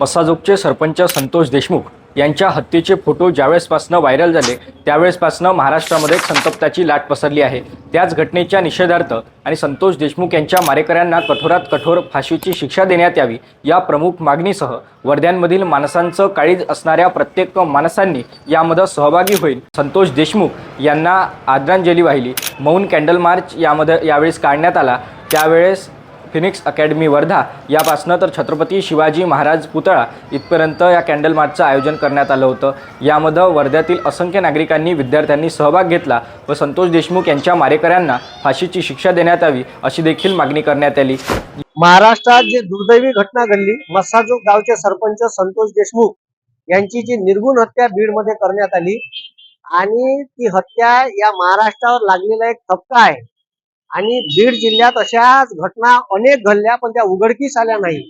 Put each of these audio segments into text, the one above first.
मसाजोगचे सरपंच संतोष देशमुख यांच्या हत्येचे photo ज्यावेळेसपासनं viral झाले त्यावेळेसपासनं महाराष्ट्रामध्ये संतप्ताची लाट पसरली आहे. त्याच घटनेच्या निषेधार्थ आणि संतोष देशमुख यांच्या मारेकऱ्यांना कठोरात कठोर फाशीची शिक्षा देण्यात यावी या प्रमुख मागणीसह वर्ध्यांमधील माणसांचं काळीज असणाऱ्या प्रत्येक माणसांनी यामध्ये सहभागी होईल. संतोष देशमुख यांना आदरांजली वाहिली. मौन कॅन्डल मार्च यामध्ये यावेळेस काढण्यात आला. त्यावेळेस फिनिक्स अकॅडमी वर्धा यापासनं तर छत्रपती शिवाजी महाराज पुतळा इथपर्यंत या कॅन्डल मार्चचं आयोजन करण्यात आलं होतं. यामध्ये वर्ध्यातील असंख्य नागरिकांनी विद्यार्थ्यांनी सहभाग घेतला व संतोष देशमुख यांच्या मारेकऱ्यांना फाशीची शिक्षा देण्यात यावी अशी देखील मागणी करण्यात आली. महाराष्ट्रात जे दुर्दैवी घटना घडली मस्साजोग गावचे सरपंच संतोष देशमुख यांची जी निर्गुण हत्या बीडमध्ये करण्यात आली आणि ती हत्या या महाराष्ट्रावर लागलेला एक ठपका आहे. आणि बीड जिल्ह्यात अशाच घटना अनेक घडल्या पण त्या उघडकीस आल्या नाही.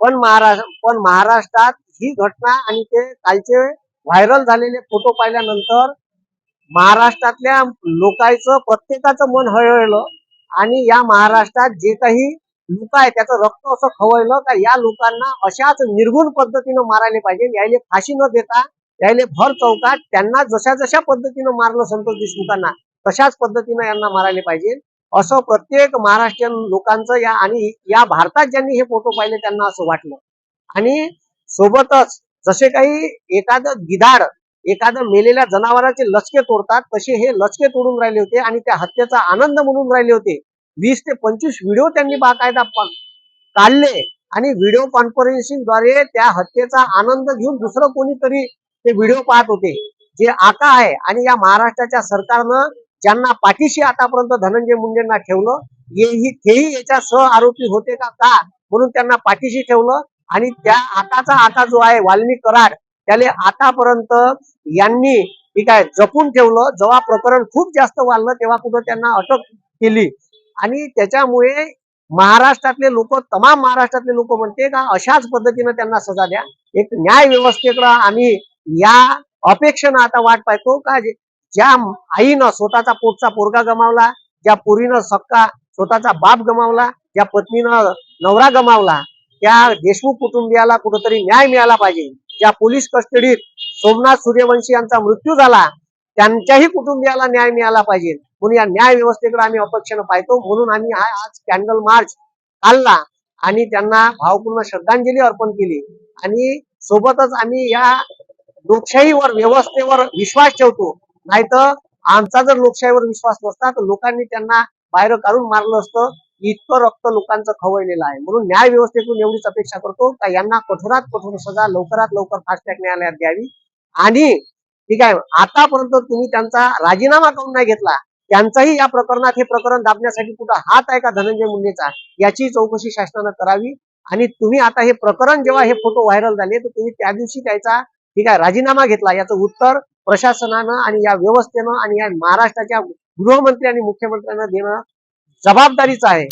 पण महाराष्ट्र पण महाराष्ट्रात ही घटना आणि ते कालचे व्हायरल झालेले फोटो पाहिल्यानंतर महाराष्ट्रातल्या लोकांचं प्रत्येकाचं मन हळहळलं आणि या महाराष्ट्रात जे काही लोक आहे त्याचं रक्त असं खवळलं का या लोकांना अशाच निर्गुण पद्धतीनं मारायला पाहिजे. यायले फाशी न देता यायले भर चौकात त्यांना जशा जशा पद्धतीनं मारलं संतोष देशमुखांना तशाच पद्धतीनं यांना मारायला पाहिजे. असं प्रत्येक महाराष्ट्रीयन लोकांचं या आणि या भारतात ज्यांनी हे फोटो पाहिले त्यांना असं वाटलं. आणि सोबतच जसे काही एखादं गिधाड एखादं मेलेल्या जनावराचे लचके तोडतात तसे हे लचके तोडून राहिले होते आणि त्या हत्येचा आनंद म्हणून राहिले होते. वीस ते पंचवीस व्हिडिओ त्यांनी बाकायदा काढले आणि व्हिडिओ कॉन्फरन्सिंगद्वारे त्या हत्येचा आनंद घेऊन दुसरं कोणीतरी ते व्हिडिओ पाहत होते. जे आका आहे आणि या महाराष्ट्राच्या सरकारनं ज्यांना पाठीशी आतापर्यंत धनंजय मुंडेंना ठेवलं हेही तेही याच्या सह आरोपी होते का का? म्हणून त्यांना पाठीशी ठेवलं. आणि त्या आताचा आता जो आहे वाल्मिक कराड त्याले आतापर्यंत यांनी ठीक आहे जपून ठेवलं. जेव्हा प्रकरण खूप जास्त वाढलं तेव्हा कुठं त्यांना अटक केली. आणि त्याच्यामुळे महाराष्ट्रातले लोक तमाम महाराष्ट्रातले लोक म्हणते का अशाच पद्धतीनं त्यांना सजा द्या. एक न्याय व्यवस्थेकडं आम्ही या अपेक्षेनं आता वाट पाहतो का जे- ज्या आईनं स्वतःचा पोटचा पोरगा गमावला ज्या पोरीनं सक्का स्वतःचा बाप गमावला ज्या पत्नीनं नवरा गमावला त्या देशमुख कुटुंबियाला कुठंतरी न्याय मिळाला पाहिजे. ज्या पोलीस कस्टडीत सोमनाथ सूर्यवंशी यांचा मृत्यू झाला त्यांच्याही कुटुंबियाला न्याय मिळाला पाहिजे. म्हणून या न्याय व्यवस्थेकडे आम्ही अपेक्षेनं पाहतो. म्हणून आम्ही हा आज कॅन्डल मार्च काढला आणि त्यांना भावपूर्ण श्रद्धांजली अर्पण केली. आणि सोबतच आम्ही या लोकशाहीवर व्यवस्थेवर विश्वास ठेवतो. नाहीतर आमचा जर लोकशाहीवर विश्वास नसता तर लोकांनी त्यांना बाहेर काढून मारलं असतं. इतकं रक्त लोकांचं खवळलेलं आहे. म्हणून न्याय व्यवस्थेतून एवढीच अपेक्षा करतो का यांना कठोरात कठोर सजा लवकरात लवकर फास्ट ट्रॅक न्यायालयात द्यावी. आणि ठीक आहे आतापर्यंत तुम्ही त्यांचा राजीनामा काऊन नाही घेतला. त्यांचाही या प्रकरणात हे प्रकरण दाबण्यासाठी कुठं हात आहे का धनंजय मुंडेचा याची चौकशी शासनानं करावी. आणि तुम्ही आता हे प्रकरण जेव्हा हे फोटो व्हायरल झाले तर तुम्ही त्या दिवशी त्याचा ठीक आहे राजीनामा घेतला. याचं उत्तर प्रशासनानं आणि या व्यवस्थेनं आणि या महाराष्ट्राच्या गृहमंत्री आणि मुख्यमंत्र्यांना देणं जबाबदारीच आहे.